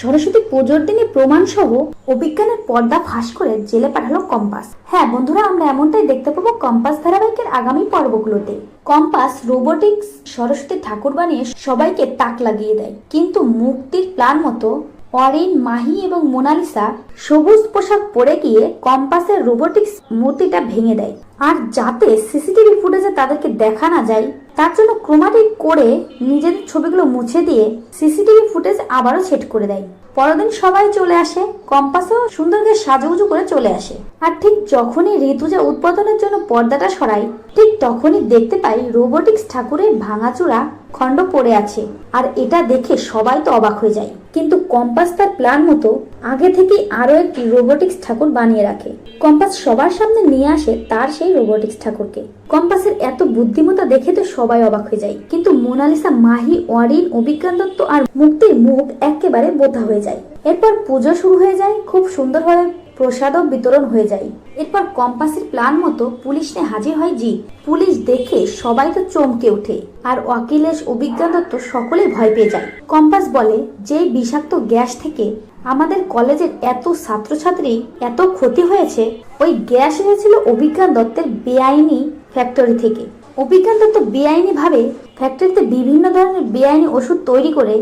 সরস্বতী পুজোর দিনে প্রমাণ সহ অভিজ্ঞানের পর্দা ফাঁস করে জেলে পাঠালো কম্পাস। হ্যাঁ বন্ধুরা, আমরা এমনটাই দেখতে পাবো কম্পাস ধারাবাহিকের আগামী পর্বগুলোতে। কম্পাস রোবোটিক্স সরস্বতী ঠাকুর বানিয়ে সবাইকে তাক লাগিয়ে দেয়। কিন্তু মুক্তির প্ল্যান মতো অরিন, মাহি এবং মোনালিসা সবুজ পোশাক পরে গিয়ে কম্পাসের রোবোটিক্স মূর্তিটা ভেঙে দেয়। আর যাতে সিসিটিভি ফুটেজে তাদেরকে দেখা না যায় তার জন্য ক্রোমাটিক করে নিজেদের ছবিগুলো মুছে দিয়ে সিসিটিভি ফুটেজ আবারও সেট করে দেয়। পরদিন সবাই চলে আসে, কম্পাসও সুন্দরকে সাজুগুজু করে চলে আসে। আর ঠিক যখনই ঋতুজা উৎপাদনের জন্য পর্দাটা সরাই ঠিক তখনই দেখতে পাই রোবোটিক্স ঠাকুরের ভাঙাচোরা খণ্ড পড়ে আছে। আর এটা দেখে সবাই তো অবাক হয়ে যায়। কিন্তু কম্পাস তার প্ল্যান মতো আগে থেকেই আরও একটি রোবোটিক্স ঠাকুর বানিয়ে রাখে। কম্পাস সবার সামনে নিয়ে আসে তার সেই রোবোটিক্স ঠাকুরকে। কম্পাসের এত বুদ্ধিমত্তা দেখে তো সবাই অবাক হয়ে যায়। কিন্তু মোনালিসা, মাহি, অরিন, অভিজ্ঞান দত্ত আর মুক্তির মুখ একেবারে বোধা হয়ে যায়। এরপর পুজো শুরু হয়ে যায়, খুব সুন্দরভাবে প্রসাদও বিতরণ হয়ে যায়। এরপর কম্পাসের প্ল্যান মতো পুলিশ নিয়ে হাজির হয় জি পুলিশ দেখে সবাই তো চমকে ওঠে, আর অখিলেশ অভিজ্ঞান দত্ত সকলেই ভয় পেয়ে যায়। কম্পাস বলে যে বিষাক্ত গ্যাস থেকে আমাদের কলেজের এত ছাত্রছাত্রী এত ক্ষতি হয়েছে, ওই গ্যাস এসেছিল অভিজ্ঞান দত্তের বেআইনি ফ্যাক্টরি থেকে। অভিজ্ঞান দত্ত বেআইনি ভাবে ফ্যাক্টরিতে বিভিন্ন ধরনের বেআইনি ওষুধ তৈরি করে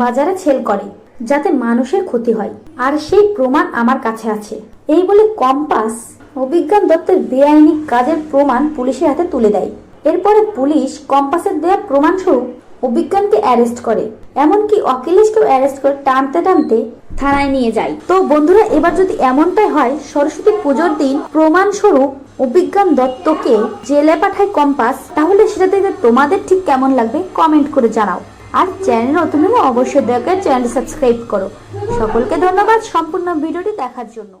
বাজারে ছেল করে, যাতে মানুষের ক্ষতি হয়। আর সেই প্রমাণ আমার কাছে আছে। এই বলে কম্পাস অভিজ্ঞান দত্তের বেআইনি কাজের প্রমাণ পুলিশের হাতে তুলে দেয়। এরপরে পুলিশ কম্পাসের দেওয়া প্রমাণস্বরূপ অভিজ্ঞানকে অ্যারেস্ট করে, এমনকি অখিলেশকেও অ্যারেস্ট করে টানতে টানতে থানায় নিয়ে যায়। তো বন্ধুরা, এবার যদি এমনটাই হয়, সরস্বতী পুজোর দিন প্রমাণস্বরূপ অভিজ্ঞান দত্তকে জেলে পাঠায় কম্পাস, তাহলে সেটা দেখে তোমাদের ঠিক কেমন লাগবে? কমেন্ট করে জানাও। আর চ্যানেল নতুন হলে অবশ্যই দেখে চ্যানেল সাবস্ক্রাইব করো। সকলকে ধন্যবাদ, সম্পূর্ণ ভিডিওটি দেখার জন্য।